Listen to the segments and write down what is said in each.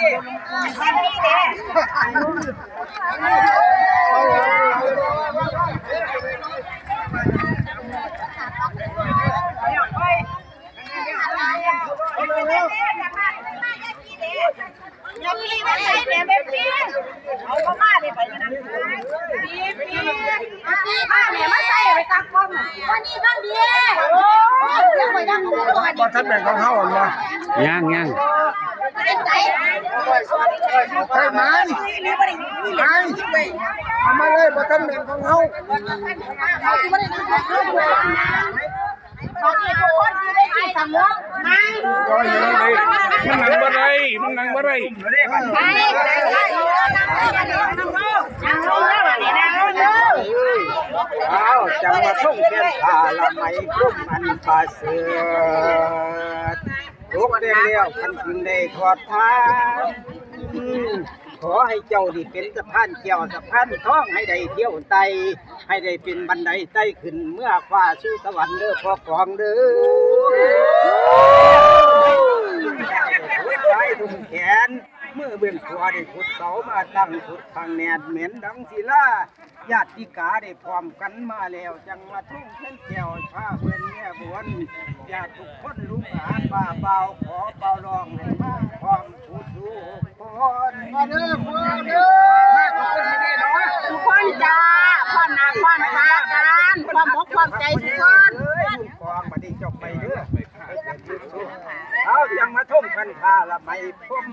สิยาลงขนมข้างมาเยอะดอกเบี้ยย่านแล้วเอาเลยเอาเลยอย่าพี่มาใช้แม่แบบพี่เอาเข้ามาเลยไปนะพี่พี่พี่มาแม่มาใส่ไปตักกล้องวันนี้ก็ดีโอ้ยยังไม่ได้ของลูกอันบ่นี้ทันแบ่งของเฮาอ่อนบ่ย่างย่าง เป็นใจเฮ้ยมันมันเอามาเลยบ่ทันแบ่งของเฮาเขาที่ไม่ได้นั่งเขาตอนนี้ทุกคนอยู่ได้ที่สมองนั่งรออยู่เลยมันนั่งบ่ได้มันนั่งบ่ได้ไปไปไปนั่งนั่งนั่งนั่งลงแล้วนี่นั่งลงแล้วอ้าวจังหวัดทุ่งเทียนผาละไมกุ้มอันผาเสือ ทุกเรียนเลี้ยวคันพึงได้ทอดทานอืมขอให้เจ้านี่เป็นสะพานเกี่ยวสะพานท้องให้ได้เที่ยวไตให้ได้เป็นบันไดไต่ขึ้นเมื่อฟ้าสู่สวรรค์เด้อพ่อกองเด้อใช้ทุ่งแขน มือเบื้องขวาได้ขุดเสามาตั้งขุดทางแนดเหม็นดังศิลาญาติกาได้พร้อมกันมาแล้ว จังหวัดทุ่งเส้นแก้วผ้าเพื่อนแม่บวนญาติทุกคนลูกหานป้าเบาขอเบาลองให้มาพร้อมทุกทุกคนมาเด้อมาเด้อมาทุกคนไม่ได้เนาะทุกคนจ้าความหนักความตากันความมกความใจทุกคนเอ้ยลูกองมาได้จบไปเด้อ กันพาละไม่พุ่ม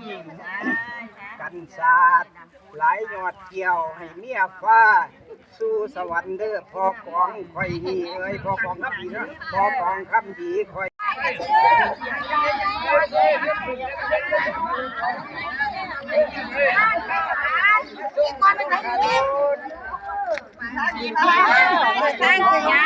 กันศาสตร์หลายยอดเกี่ยวให้เมียฟ้า สู่สวรรค์เด้อพอกองคอยดีเอ้ยพอกองคำดีนะพอกองคำดีคอยที่ก่อนไปไหนนี่ตั้งสิย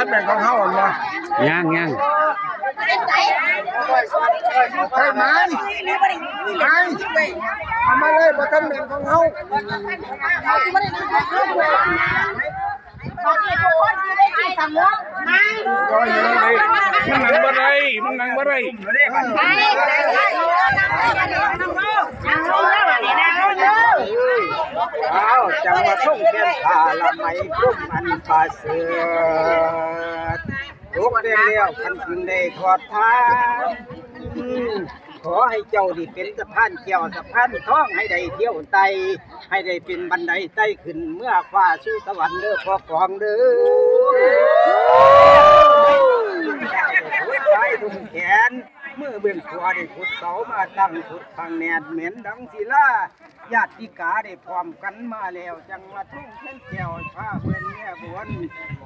ลูกอันบ่นี้ทันแบ่งของเฮาอ่อนบ่ย่างย่างเป็นใจเฮ้ยมันมันเอามาเลยบ่ทันแบ่งของเฮาเขาที่ไม่ได้นั่งเขาตอนนี้ทุกคนอยู่ได้ที่สมองนั่งรออยู่เลยมันนั่งบ่ได้มันนั่งบ่ได้ ไปไปไปนั่งลงนั่งลงแล้วนี่นั่งลงแล้ว อ้าวจังหวัดทุ่งเทียนผาละไมกุ้มอันผาเสือทุกเรียเลี้ยวคันพึงได้ทอดทานขอให้เจ้านี่เป็นสะพานเกี่ยวสะพานท้องให้ได้เที่ยวไตให้ได้เป็นบันไดไตขึ้นเมื่อฟ้าสู่สวรรค์เด้อพ่อกองเด้อใช้ทุ่งแขนเมื่อเบื้องขวาได้ขุดเสามาตั้งขุดทางแนดเหม็นดังศิลา ญาติกาได้พร้อมกันมาแล้ว จังหวัดทุ่งเส้นแก้วผ้าเพื่อนแม่บวน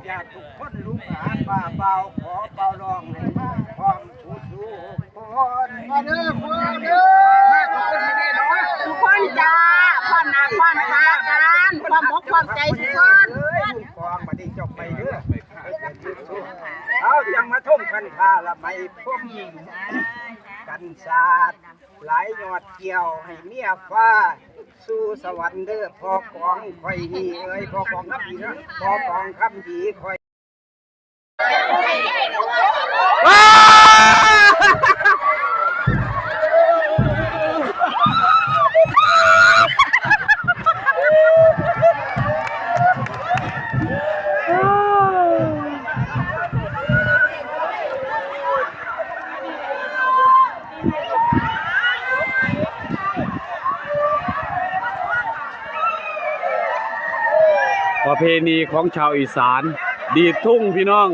ญาติทุกคนลูกหลานป้าเบาขอเบาลองให้มาพร้อมทุกทุกคนมาเด้อมาเด้อมาทุกคนไม่ได้เนาะทุกคนจ้าความหนักความตากันความมกความใจทุกคนเอ้ยลูกองมาด้จบไปเด้อเอาจังมาท่มกันพาละไม่พุ่มกันศาสตร์หลายยอดเกี่ยวให้เมียฟ้า สู่สวรรค์เด้อพ่อกองคอยดีเอ้ยพ่อกองคำดีนะพ่อกองคำดีคอย ประเพณีของชาวอีสาน ดีดทุ่งพี่น้อง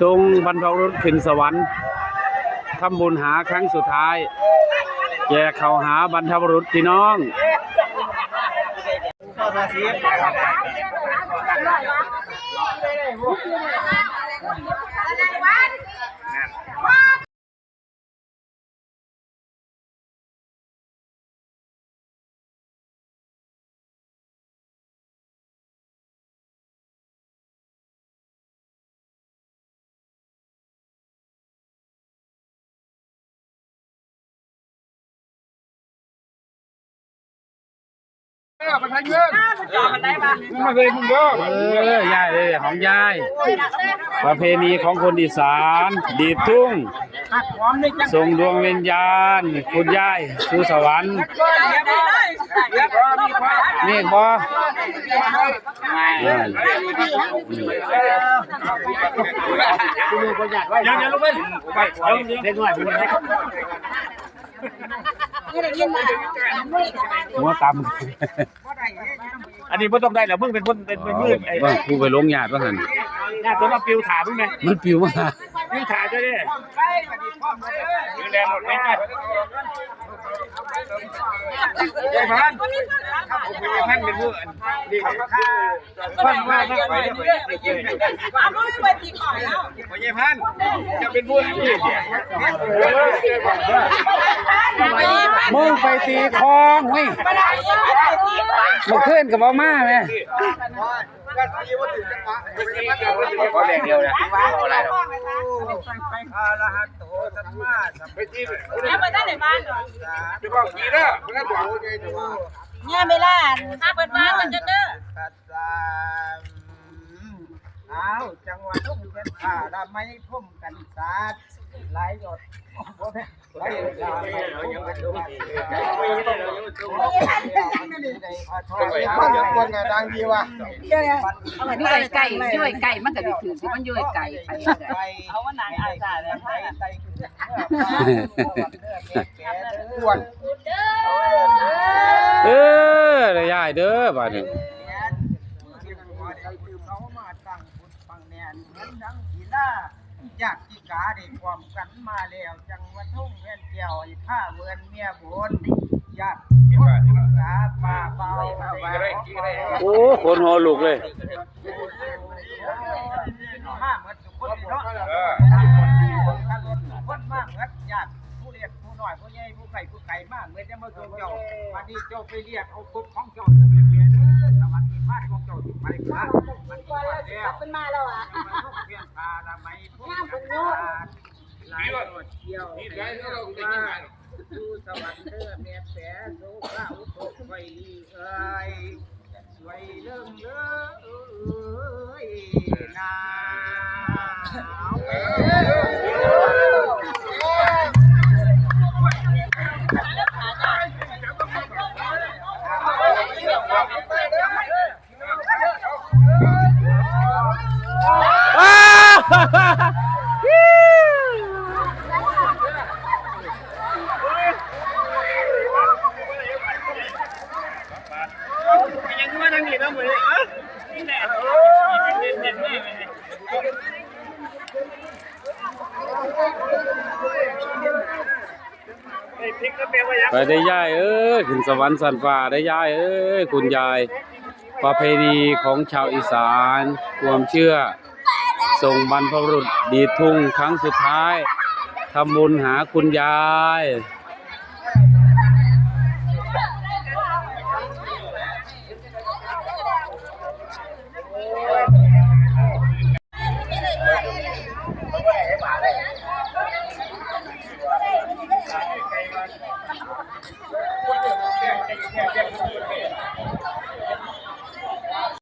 ทรงบรรพบุรุษขึ้นสวรรค์ทำบุญหาครั้งสุดท้าย แจกเขาหาบรรพบุรุษพี่น้อง มาเลยมึงเด้อเออยายเลยของยาย ประเพณีของคนอีสานดีดทุ่งหักหอมนี่จังส่งดวงวิญญาณ คุณยายสู่สวรรค์เดี๋ยวมีความนี่บ่เออยังยังลงไปไปเอาเด็กหน่อย เป็นไงหัวตอันนี้ไม่ต้องได้แล้วมึงเป็นคนเป็นเป็นมือไอ้ำว่าผู้ไปลงญาติว่าหั่นหน้าตัวมาปิวถามมึงไงมันปิวมาปิวถามด้วยดิยืนแรงหมดไหม ยายพันยายพันเป็นผู้นี่พันว่าพันไปเนี่ยยายพันจะเป็นผู้นี่มึงไปตีคองเว้ยมาขึ้นกับบ่มาแม่ ก็แรงเดียวนะอะไรหรออาละหัตโตสัมมาสัมพุทธัสสะแล้วไปได้ไหนบ้านเหรอจะบอกกี่เด้อเพื่อนบอกเนี่ยไม่ล่ะถ้าเปิดบ้านมันจะเด้อตัสสะ อ้าวจังหวะทุ่มเป็นผ้าละไม่พุ่มกันสาดหลายหยดหลายหยดยังไม่รู้คนไงดังดีวะมันอยู่ไก่อยู่ไก่มันก็สิถือสิมันอยู่ไก่ไปเอาว่าหนังอาสาเลยปวดเออได้ยายเด้อบัดนี้เขามาตั้งพุทธฟังแนนเหมือนดั งทีล่าอยากที่กาได้ความกันมาแล้วจังว่าทุ่งแม่นเกี่ยวไอ้ผ้าเมือนเมียบนอยากคนกาป่าเบาโอ้คนหัวลุกเลยผ้าเหมือนทุกคนเนาะคนมากเหมือนญาติผู้เรียกผู้น้อยผู้ใหญ่ผู้ไก่ผู้ไก่มากเหมือนจะมาส่งเจ้าวันนี้เจ้าไปเรียกเอาคุบของเจ้าเรื่องเปลี่ยน ไปครับมันก็แล้วเป็นมาแล้วอะเพียงพาละไมพุ่งกันหลายรถเที่ยวนี่ได้เราได้ยินไหมดูสวรรค์เด้อแม่แสโซพระอุปไฟลีเอ้ยสวยเรื่องเด้อเอ้ย ไปได้ยายเอ้ยขึ้นสวรรค์สันฟ้าได้ยายเอ้ยคุณยาย ประเพณีของชาวอีสานความเชื่อ ส่งบรรพบุรุษดีทุ่งครั้งสุดท้ายทำบุญหาคุณยาย